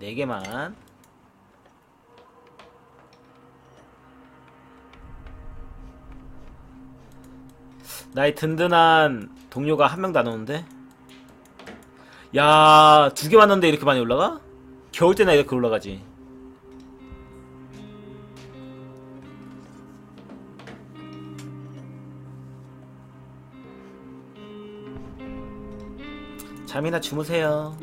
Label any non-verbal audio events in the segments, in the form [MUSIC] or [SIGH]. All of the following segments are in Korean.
4개만 나의 든든한 동료가 한 명도 안 오는데 야, 두개 맞는데 이렇게 많이 올라가? 겨울 때나 이렇게 올라가지. 잠이나 주무세요.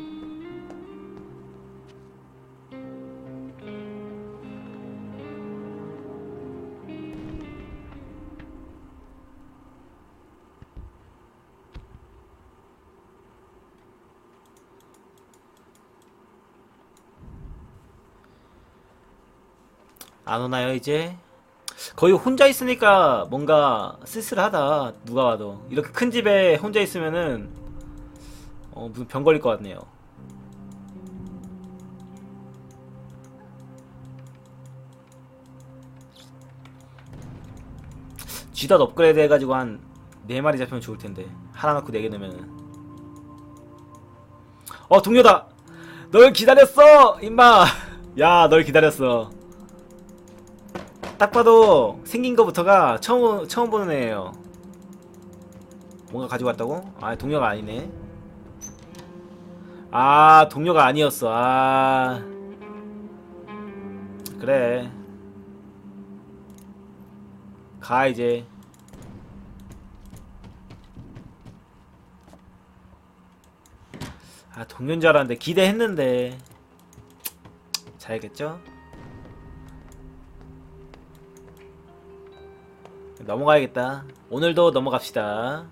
안 오나요, 이제? 거의 혼자 있으니까 뭔가 쓸쓸하다. 누가 와도. 이렇게 큰 집에 혼자 있으면은, 어, 무슨 병 걸릴 것 같네요. 쥐닷 업그레이드 해가지고 한 4마리 잡히면 좋을 텐데. 하나 넣고 4개 넣으면은. 어, 동료다! 널 기다렸어! 임마! [LAUGHS] 야, 널 기다렸어. 딱 봐도 생긴 거부터가 처음 처음 보는 애예요. 뭔가 가지고 왔다고? 아 동료가 아니네. 아 동료가 아니었어. 아 그래. 가 이제. 아 동료인 줄 알았는데 기대했는데. 잘겠죠? 넘어가야겠다. 오늘도 넘어갑시다.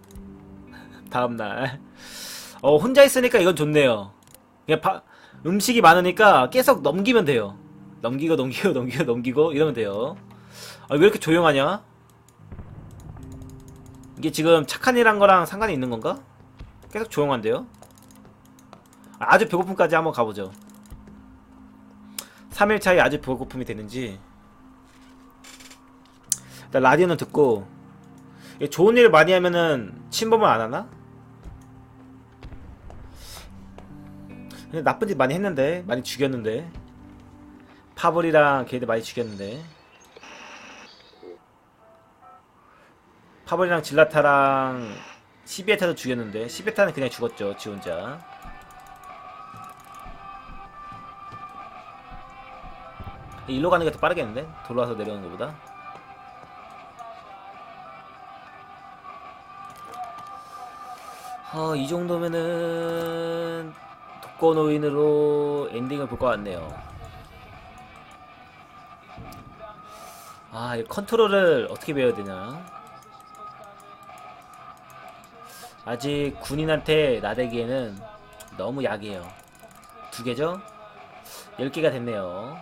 다음날. 어, 혼자 있으니까 이건 좋네요. 그냥 바, 음식이 많으니까 계속 넘기면 돼요. 넘기고, 넘기고, [LAUGHS] 넘기고, 넘기고, 이러면 돼요. 아, 왜 이렇게 조용하냐? 이게 지금 착한 일한 거랑 상관이 있는 건가? 계속 조용한데요? 아주 배고픔까지 한번 가보죠. 3일 차에 아주 배고픔이 되는지. 일단 라디오는 듣고. 좋은 일 많이 하면은 침범을 안 하나? 근데 나쁜 짓 많이 했는데 많이 죽였는데. 파벌이랑 걔들 많이 죽였는데. 파벌이랑 질라타랑 시비에타도 죽였는데. 시비에타는 그냥 죽었죠 지 혼자. 일로 가는 게 더 빠르겠는데? 돌아와서 내려오는 것보다 어, 이 정도면은 독거노인으로 엔딩을 볼 것 같네요. 아, 이 컨트롤을 어떻게 배워야 되냐? 아직 군인한테 나대기에는 너무 약이에요. 두 개죠? 열 개가 됐네요.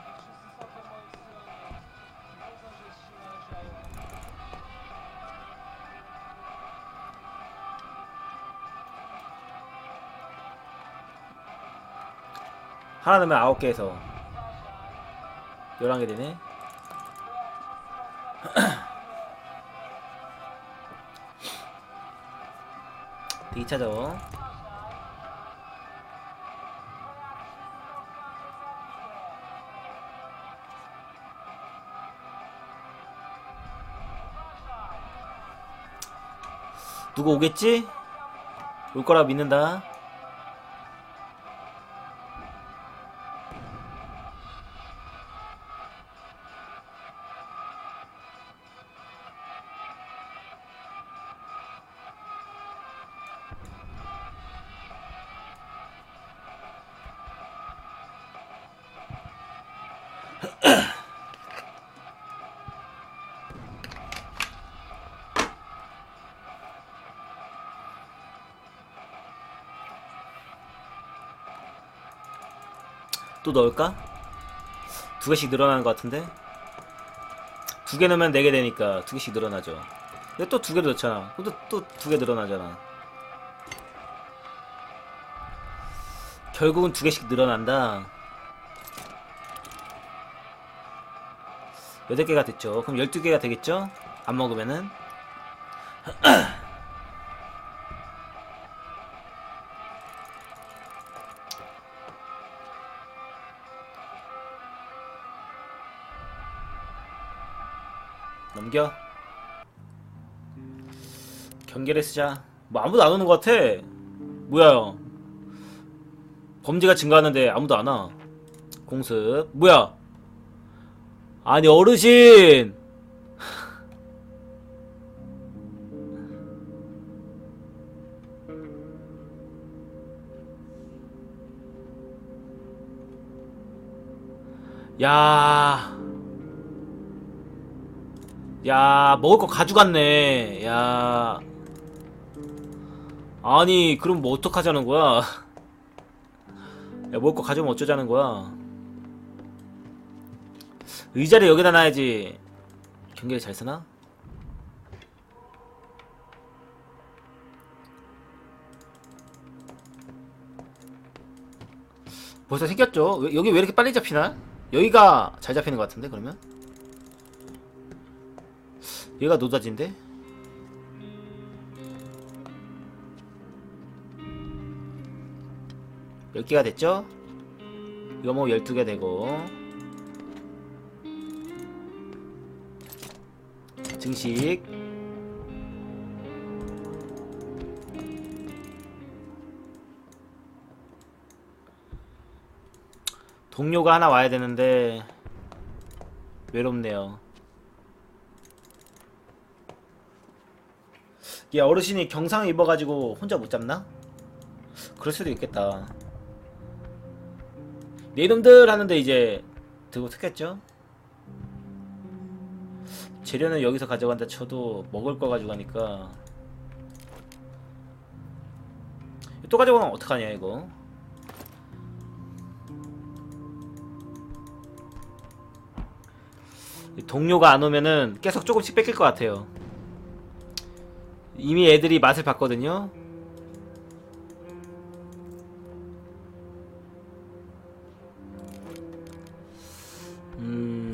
하나 넣으면 아홉 개에서 열한 개 되네. [CLEARS THROAT] 되게 차죠. 누구 오겠지? 올 거라 믿는다. 또 넣을까? 두 개씩 늘어나는 것 같은데? 두 개 넣으면 네 개 되니까 두 개씩 늘어나죠. 근데 또 두 개 넣잖아. 또또두 개 늘어나잖아. 결국은 두 개씩 늘어난다. 여덟 개가 됐죠. 그럼 열두 개가 되겠죠? 안 먹으면은. [CLEARS THROAT] 넘겨? 경계를 쓰자. 뭐 아무도 안 오는 것 같아. 뭐야 범죄가 증가하는데 아무도 안 와. 공습. 뭐야? 아니 어르신! [LAUGHS] 야. 야, 먹을 거 가져갔네. 야. 아니, 그럼 뭐 어떡하자는 거야? 야, 먹을 거 가져오면 어쩌자는 거야? 의자를 여기다 놔야지. 경계를 잘 쓰나? 벌써 생겼죠? 왜- 여기 왜 이렇게 빨리 잡히나? 여기가 잘 잡히는 것 같은데 그러면? 얘가 노다지인데? 몇 개가 됐죠? 이거 뭐 12개 되고 증식 동료가 하나 와야 되는데 외롭네요. 얘 어르신이 경상 입어가지고 혼자 못 잡나? 그럴 수도 있겠다. 네 놈들 하는데 이제 들고 튀겠죠? 재료는 여기서 가져간다 쳐도 먹을 거 가져가니까 또 가져가면 어떡하냐 이거 동료가 안 오면은 계속 조금씩 뺏길 것 같아요. 이미 애들이 맛을 봤거든요. 음.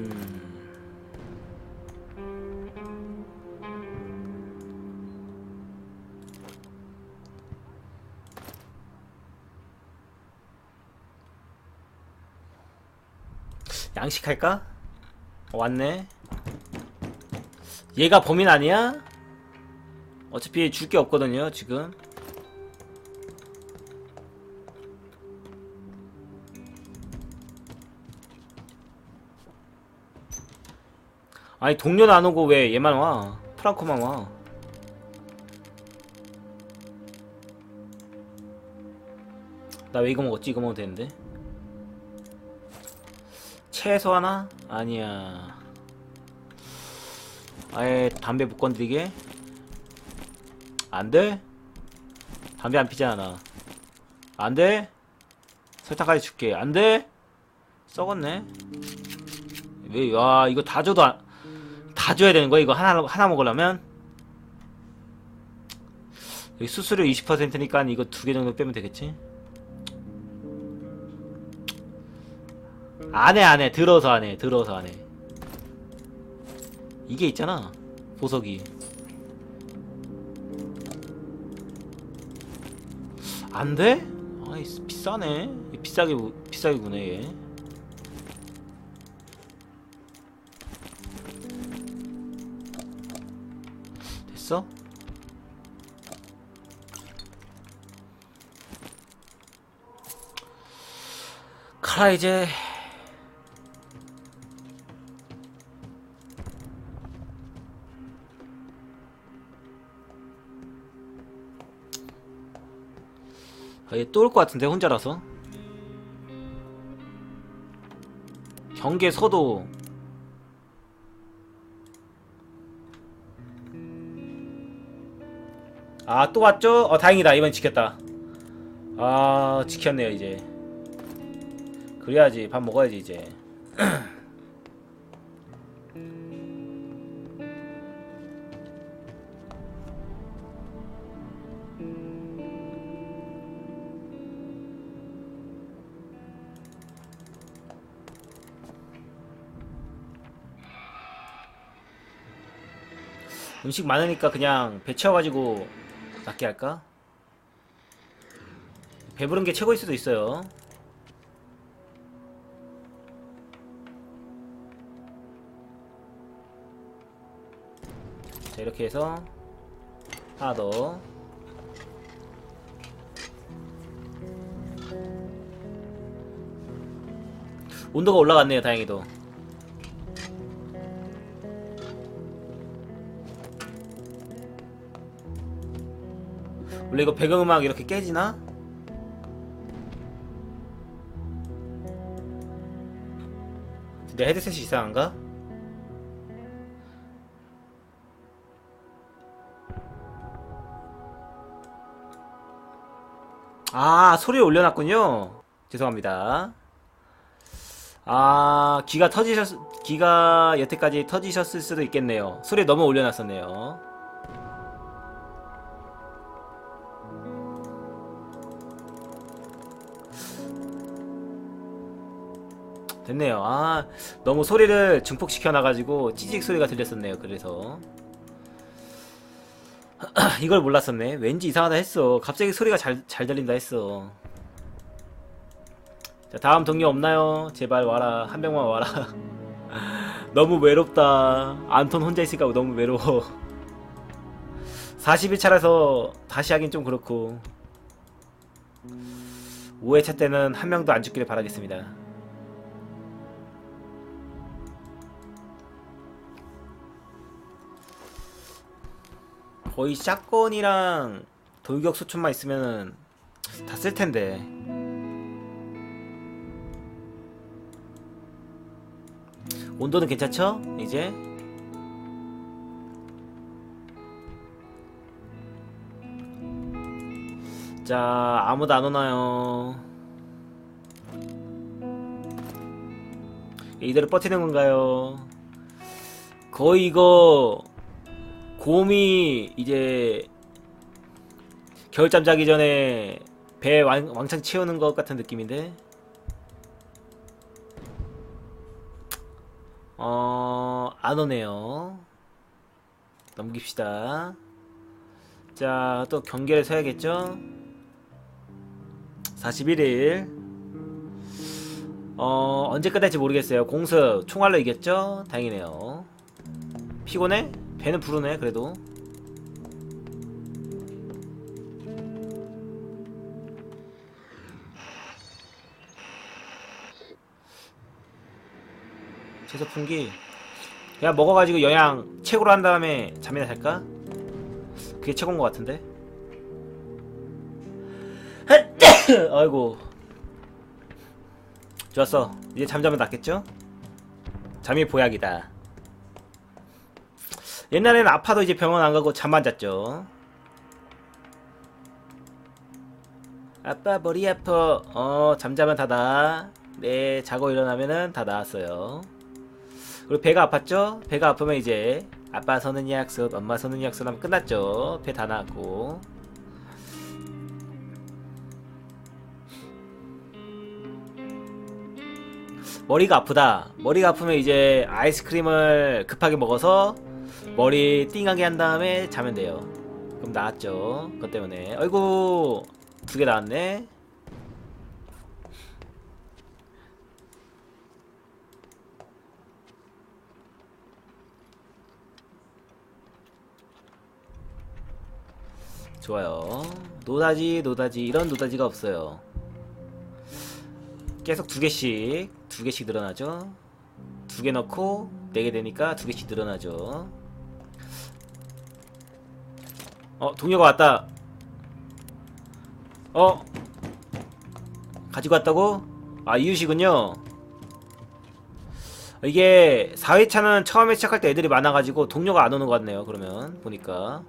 양식할까? 어, 왔네. 얘가 범인 아니야? 어차피 줄 게 없거든요, 지금. 아니, 동료는 안 오고 왜 얘만 와? 프랑코만 와. 나 왜 이거 먹었지? 이거 먹으면 되는데. 채소 하나? 아니야. 아예 담배 못 건드리게? 안 돼? 담배 안 피잖아, 나. 안 돼? 설탕까지 줄게. 안 돼? 썩었네. 왜, 와, 이거 다 줘도 안, 다 줘야 되는 거야? 이거 하나, 하나 먹으려면? 여기 수수료 20%니까 이거 두 개 정도 빼면 되겠지? 안 해, 안 해. 들어서 안 해. 들어서 안 해. 이게 있잖아. 보석이. 안 돼? 아이, 비싸네. 비싸게, 비싸게 구네, 얘. 됐어? 가라, 이제. 얘 또 올 것 같은데 혼자라서? 경계 서도. 아 또 왔죠? 어 다행이다. 이번 지켰다. 아 지켰네요 이제. 그래야지 밥 먹어야지 이제 [CLEARS THROAT] 음식 많으니까 그냥 배 채워가지고 낫게 할까? 배부른 게 최고일 수도 있어요. 자 이렇게 해서 하나 더 온도가 올라갔네요 다행히도 원래 이거 배경음악 이렇게 깨지나? 내 헤드셋이 이상한가? 아 소리 올려놨군요 죄송합니다 아 기가 터지셨 기가 여태까지 터지셨을 수도 있겠네요 소리 너무 올려놨었네요 됐네요. 아 너무 소리를 증폭시켜 놔가지고 찌직 소리가 들렸었네요 그래서. [CLEARS THROAT] 이걸 몰랐었네. 왠지 이상하다 했어. 갑자기 소리가 잘, 잘 들린다 했어. 자 다음 동료 없나요? 제발 와라. 한 명만 와라. [LAUGHS] 너무 외롭다. 안톤 혼자 있으니까 너무 외로워. [LAUGHS] 40일차라서 다시 하긴 좀 그렇고. 5회차 때는 한 명도 안 죽기를 바라겠습니다 거의 샷건이랑 돌격 소총만 있으면은 다 쓸 텐데. 온도는 괜찮죠? 이제 자 아무도 안 오나요? 이대로 버티는 건가요? 거의 이거 곰이 이제 겨울잠 자기 전에 배 왕, 왕창 채우는 것 같은 느낌인데? 어... 안 오네요. 넘깁시다. 자 또 경계를 서야겠죠? 41일. 어... 언제 끝날지 모르겠어요. 공습 총알로 이겼죠? 다행이네요. 피곤해? 배는 부르네 그래도. 채소 풍기. 그냥 먹어가지고 영양 최고로 한 다음에 잠이나 잘까? 그게 최고인 것 같은데? [COUGHS] 아이고. 좋았어. 이제 잠자면 낫겠죠? 잠이 보약이다 옛날에는 아파도 이제 병원 안 가고 잠만 잤죠. 아빠 머리 아파. 어 잠자면 다 나. 네 자고 일어나면은 다 나았어요. 그리고 배가 아팠죠? 배가 아프면 이제 아빠 서는 약속, 엄마 서는 약속 하면 끝났죠. 배 다 나았고. 머리가 아프다. 머리가 아프면 이제 아이스크림을 급하게 먹어서 머리 띵하게 한 다음에 자면 돼요. 그럼 나왔죠. 그것 때문에. 아이고 두 개 나왔네. 좋아요. 노다지, 노다지, 이런 노다지가 없어요. 계속 두 개씩, 두 개씩 늘어나죠. 두 개 넣고, 네 개 되니까 두 개씩 늘어나죠. 어, 동료가 왔다. 어? 가지고 왔다고? 아, 이웃이군요. 이게 4회차는 처음에 시작할 때 애들이 많아가지고 동료가 안 오는 것 같네요. 그러면 보니까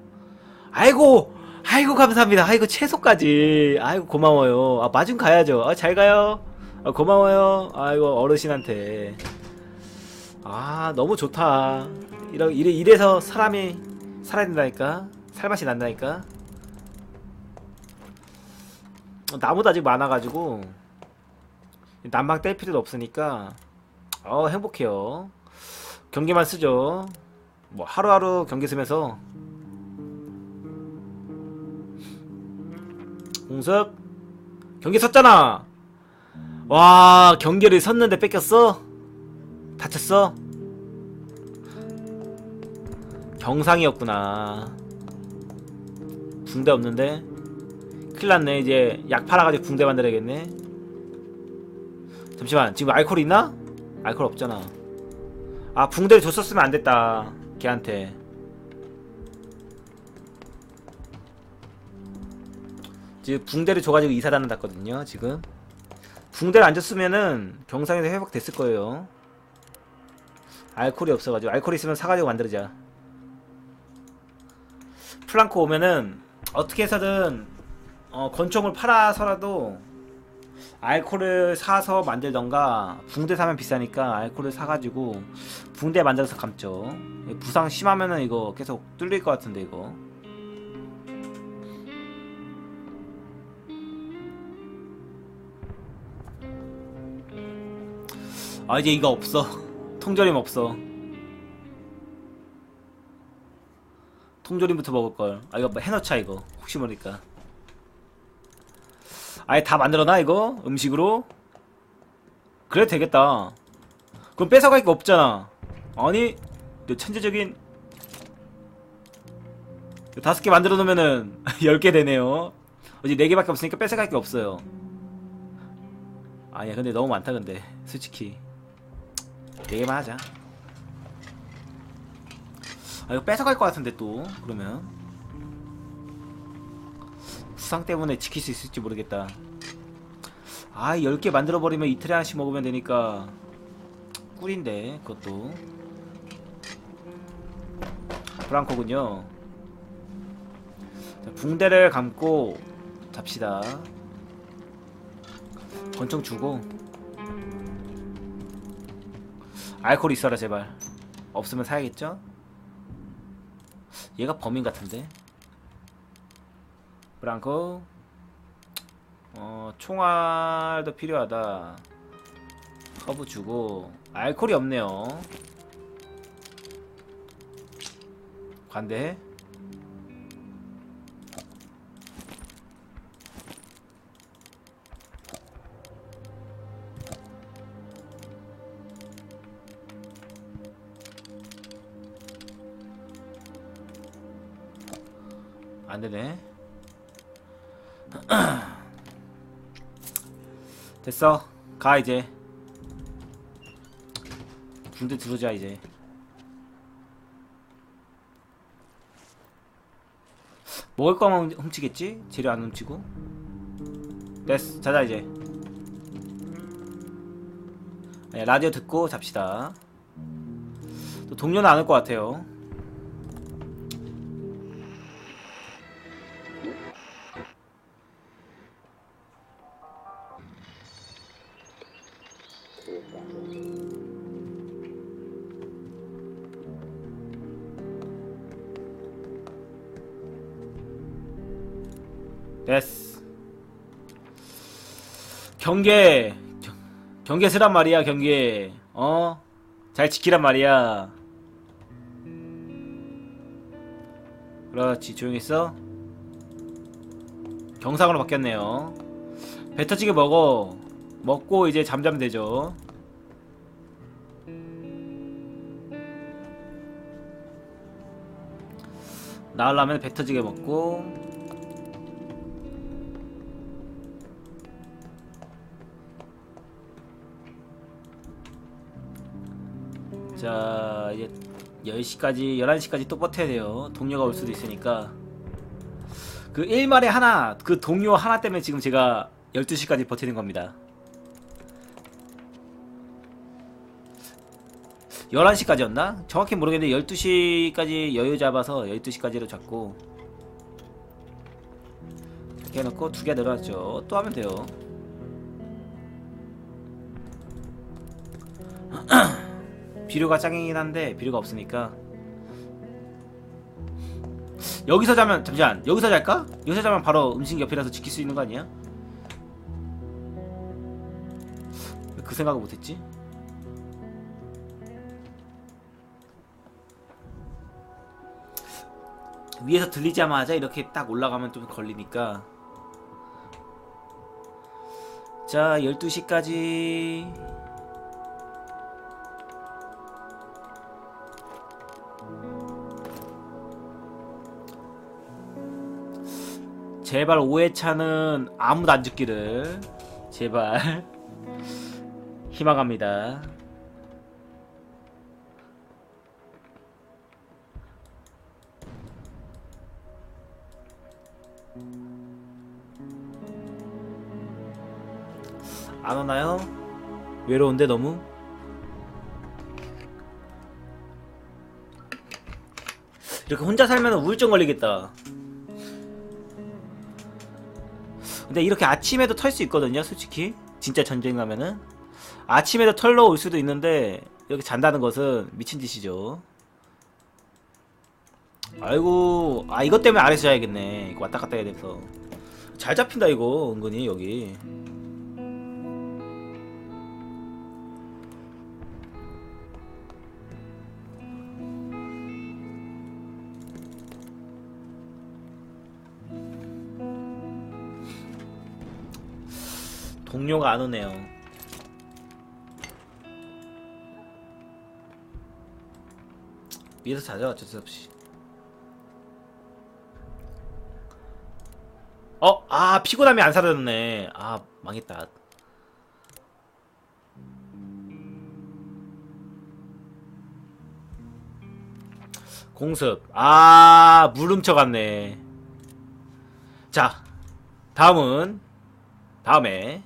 아이고 아이고 감사합니다. 아이고 채소까지 아이고 고마워요. 아 마중 가야죠. 아, 잘 가요. 아, 고마워요. 아이고 어르신한테 아 너무 좋다. 이러 이래 이래서 사람이 살아야 된다니까. 살맛이 난다니까. 어, 나무도 아직 많아가지고 난방 뗄 필요도 없으니까 어 행복해요. 경기만 쓰죠. 뭐 하루하루 경기 쓰면서 공습 경기 섰잖아. 와 경기를 섰는데 뺏겼어? 다쳤어? 경상이었구나 붕대 없는데? 큰일났네. 이제 약 팔아가지고 붕대 만들어야겠네. 잠시만. 지금 알코올 있나? 알코올 없잖아. 아 붕대를 줬었으면 안됐다 걔한테. 지금 붕대를 줘가지고 이사단을 났거든요 지금. 붕대를 안 줬으면은 경상에서 회복됐을 거예요. 알코올이 없어가지고. 알코올 있으면 사가지고 만들자. 플랑코 오면은 어떻게 해서든 어, 권총을 팔아서라도 알코올을 사서 만들던가 붕대 사면 비싸니까 알코올을 사가지고 붕대 만들어서 감죠. 부상 심하면은 이거 계속 뚫릴 것 같은데 이거. 아 이제 이거 없어. [LAUGHS] 통조림 없어 통조림부터 먹을걸. 아 이거 뭐 해놓자 이거. 혹시 모르니까. 아예 다 만들어놔 이거? 음식으로? 그래도 되겠다. 그럼 뺏어갈 게 없잖아. 아니 너 천재적인 다섯 개 만들어 놓으면은 [LAUGHS] 열 개 되네요. 어제 네 개밖에 없으니까 뺏어갈 게 없어요. 아니야 근데 너무 많다 근데. 솔직히. 네 개만 하자 아 이거 뺏어갈 것 같은데 또 그러면. 부상 때문에 지킬 수 있을지 모르겠다. 아 10개 만들어버리면 이틀에 하나씩 먹으면 되니까. 꿀인데 그것도. 브랑코군요. 자, 붕대를 감고 잡시다. 권총 주고. 알코올 있어라 제발. 없으면 사야겠죠? 얘가 범인 같은데. 브랑코. 어 총알도 필요하다. 허브 주고. 알코올이 없네요. 관대해 안되네. [CLEARS THROAT] 됐어. 가 이제. 군대 들어오자 이제. 먹을 거만 훔치겠지? 재료 안 훔치고? 됐어 자자 이제. 네, 라디오 듣고 잡시다. 또 동료는 안 올 것 같아요 경계 경- 경계 쓰란 말이야 경계. 어? 잘 지키란 말이야. 그렇지 조용히 있어? 경상으로 바뀌었네요. 배 터지게 먹어. 먹고 이제 잠자면 되죠. 나으려면 배 터지게 먹고 자 이제 10시까지 11시까지 또 버텨야 돼요. 동료가 올 수도 있으니까. 그 1말에 하나 그 동료 하나 때문에 지금 제가 12시까지 버티는 겁니다. 11시까지였나? 정확히 모르겠는데 12시까지 여유 잡아서 12시까지로 잡고 이렇게 해놓고 두 개 늘어났죠. 또 하면 돼요 [CLEARS THROAT] 비료가 짱이긴 한데 비료가 없으니까 여기서 자면 잠시만 여기서 잘까? 여기서 자면 바로 음식 옆이라서 지킬 수 있는 거 아니야? 왜 그 생각을 못했지? 위에서 들리자마자 이렇게 딱 올라가면 좀 걸리니까 자 12시까지 제발 5회차는 아무도 안 죽기를 제발 [LAUGHS] 희망합니다 안 오나요? 외로운데 너무? 이렇게 혼자 살면 우울증 걸리겠다. 근데 이렇게 아침에도 털 수 있거든요, 솔직히. 진짜 전쟁 나면은. 아침에도 털러 올 수도 있는데, 이렇게 잔다는 것은 미친 짓이죠. 아이고, 아, 이것 때문에 아래서 자야겠네. 이거 왔다 갔다 해야 돼서. 잘 잡힌다, 이거, 은근히, 여기. 동료가 안 오네요. 위에서 자자 어쩔 수 없이. 어, 아 피곤함이 안 사라졌네. 아 망했다. 공습. 아, 물 훔쳐갔네. 자, 다음은 다음에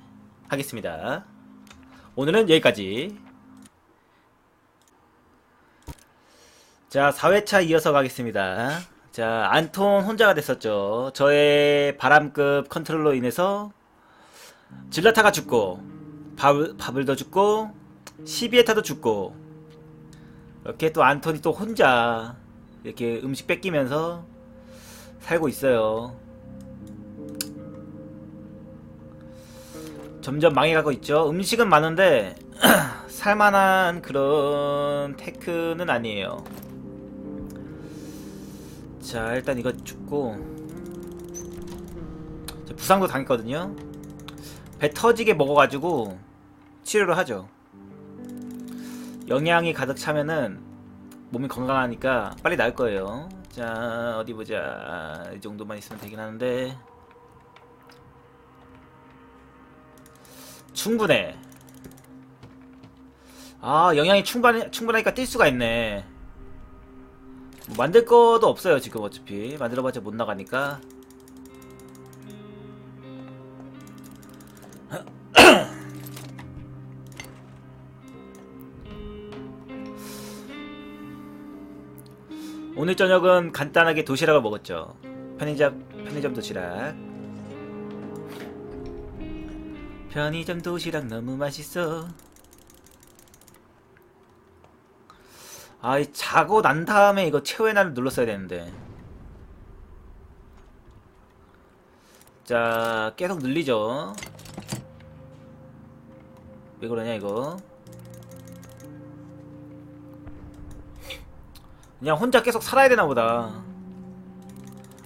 하겠습니다. 오늘은 여기까지. 자, 4회차 이어서 가겠습니다. 자, 안톤 혼자가 됐었죠. 저의 바람급 컨트롤로 인해서 질라타가 죽고, 밥, 바블도 죽고, 시비에타도 죽고, 이렇게 또 안톤이 또 혼자 이렇게 음식 뺏기면서 살고 있어요. 점점 망해가고 있죠. 음식은 많은데 [CLEARS THROAT] 살만한 그런 테크는 아니에요. 자 일단 이거 죽고 저 부상도 당했거든요. 배 터지게 먹어가지고 치료를 하죠. 영양이 가득 차면은 몸이 건강하니까 빨리 나을 거예요. 자 어디 보자 이 정도만 있으면 되긴 하는데 충분해. 아, 영양이 충분, 충분하니까 뛸 수가 있네. 뭐 만들 거도 없어요, 지금 어차피. 만들어봤자 못 나가니까. [CLEARS THROAT] 오늘 저녁은 간단하게 도시락을 먹었죠. 편의점, 편의점 도시락. 편의점 도시락 너무 맛있어. 아이 자고 난 다음에 이거 최후의 날을 눌렀어야 되는데. 자 계속 늘리죠. 왜 그러냐 이거. 그냥 혼자 계속 살아야 되나 보다.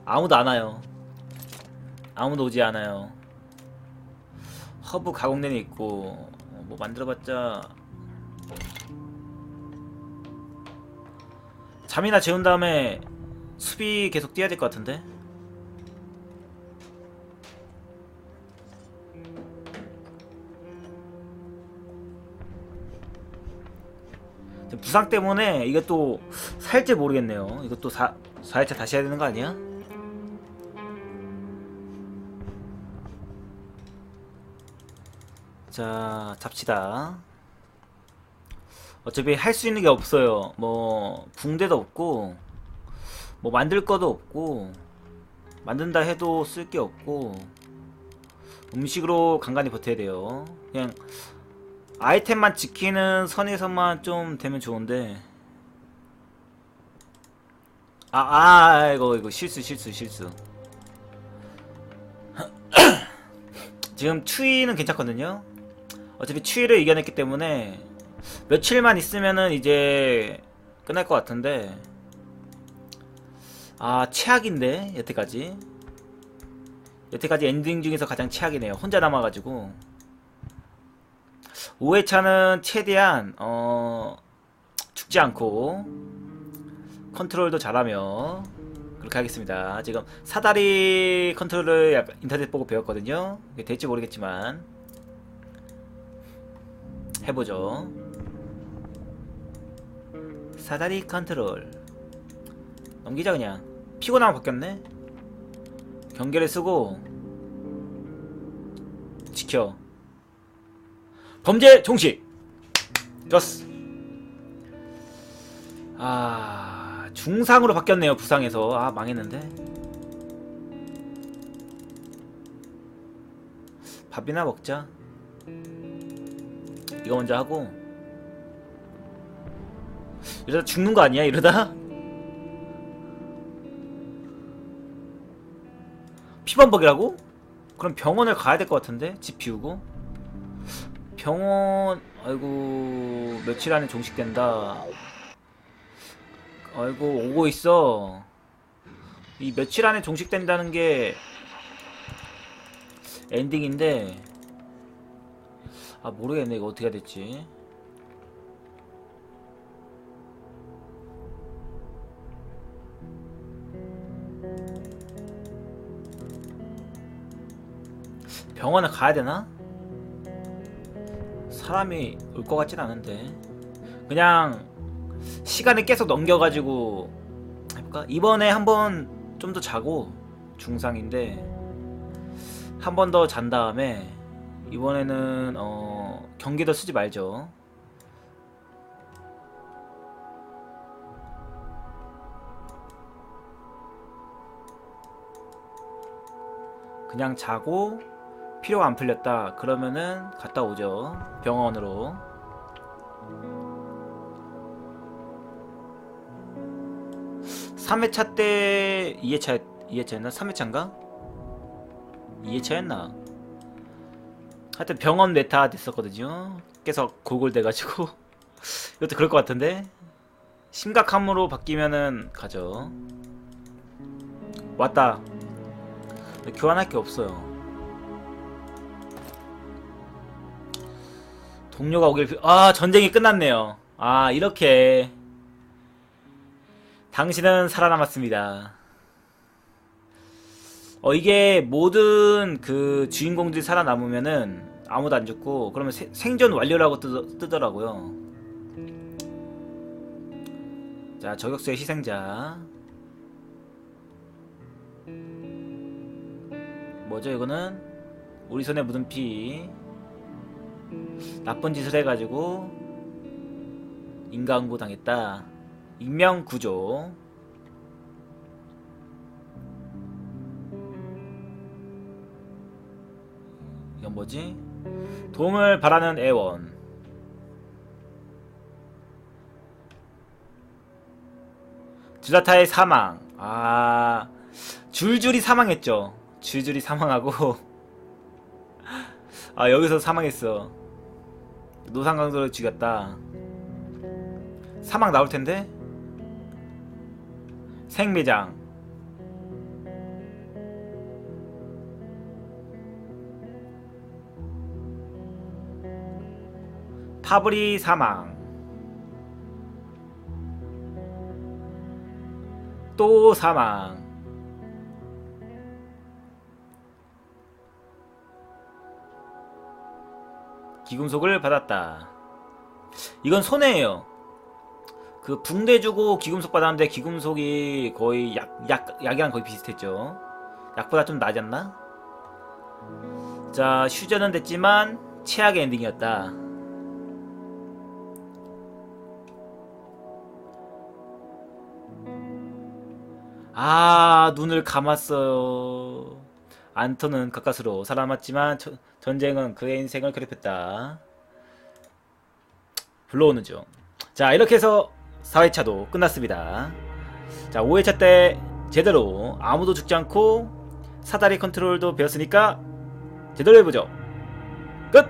아무도 안 와요. 아무도 오지 않아요. 허브 가공된애 있고 어, 뭐 만들어봤자 잠이나 재운 다음에 수비 계속 뛰어야 될 것 같은데 부상 때문에 이게 또 살지 모르겠네요 이것도 4, 4회차 다시 해야 되는 거 아니야? 자, 잡시다. 어차피 할 수 있는 게 없어요. 뭐, 붕대도 없고, 뭐, 만들 거도 없고, 만든다 해도 쓸 게 없고, 음식으로 간간히 버텨야 돼요. 그냥, 아이템만 지키는 선에서만 좀 되면 좋은데, 아, 아, 이거, 이거, 실수, 실수, 실수. [CLEARS THROAT] 지금 추위는 괜찮거든요? 어차피 추위를 이겨냈기 때문에 며칠만 있으면은 이제 끝날 것 같은데. 아 최악인데 여태까지. 여태까지 엔딩 중에서 가장 최악이네요. 혼자 남아가지고. 5회차는 최대한 어 죽지 않고 컨트롤도 잘하며 그렇게 하겠습니다. 지금 사다리 컨트롤을 인터넷 보고 배웠거든요. 될지 모르겠지만 해보죠. 사다리 컨트롤 넘기자 그냥 피곤하면 바뀌었네. 경계를 쓰고 지켜. 범죄 종식. 좋았어. 아 중상으로 바뀌었네요 부상에서 아 망했는데 밥이나 먹자 이거 먼저 하고. 이러다 죽는 거 아니야 이러다? 피범벅이라고? 그럼 병원을 가야 될 것 같은데? 집 비우고? 병원 아이고 며칠 안에 종식된다. 아이고 오고 있어. 이 며칠 안에 종식된다는 게 엔딩인데 아 모르겠네 이거 어떻게 해야 될지 병원에 가야 되나? 사람이 올 것 같진 않은데 그냥 시간을 계속 넘겨가지고 해볼까? 이번에 한번 좀 더 자고 중상인데 한 번 더 잔 다음에 이번에는 어 경기도 쓰지 말죠. 그냥 자고 필요가 안 풀렸다 그러면은 갔다 오죠 병원으로 3회차 때 2회차 2회차였나? 3회차인가? 2회차였나? 하여튼 병원 메타 됐었거든요. 계속 골골대가지고 [LAUGHS] 이것도 그럴 것 같은데 심각함으로 바뀌면은 가죠. 왔다. 교환할 게 없어요. 동료가 오길 비... 아 전쟁이 끝났네요. 아 이렇게 당신은 살아남았습니다. 어 이게 모든 그 주인공들이 살아남으면은 아무도 안 죽고 그러면 세- 생존 완료라고 뜨, 뜨더라고요. 자 저격수의 희생자. 뭐죠 이거는 우리 손에 묻은 피. 나쁜 짓을 해가지고 인간구 당했다. 익명 구조. 뭐지? 도움을 바라는 애원. 주다타의 사망. 아, 줄줄이 사망했죠. 줄줄이 사망하고. [LAUGHS] 아, 여기서 사망했어. 노상강도를 죽였다. 사망 나올 텐데? 생매장. 파브리 사망. 또 사망. 기금속을 받았다. 이건 손해예요. 그 붕대 주고 기금속 받았는데 기금속이 거의 약, 약, 약이랑 거의 비슷했죠. 약보다 좀 않나? 자, 휴전은 됐지만 최악의 엔딩이었다. 아, 눈을 감았어요. 안토는 가까스로 살아남았지만 저- 전쟁은 그의 인생을 괴롭혔다. 불러오는 중. 자, 이렇게 해서 4회차도 끝났습니다. 자, 5회차 때 제대로 아무도 죽지 않고 사다리 컨트롤도 배웠으니까 제대로 해보죠. 끝!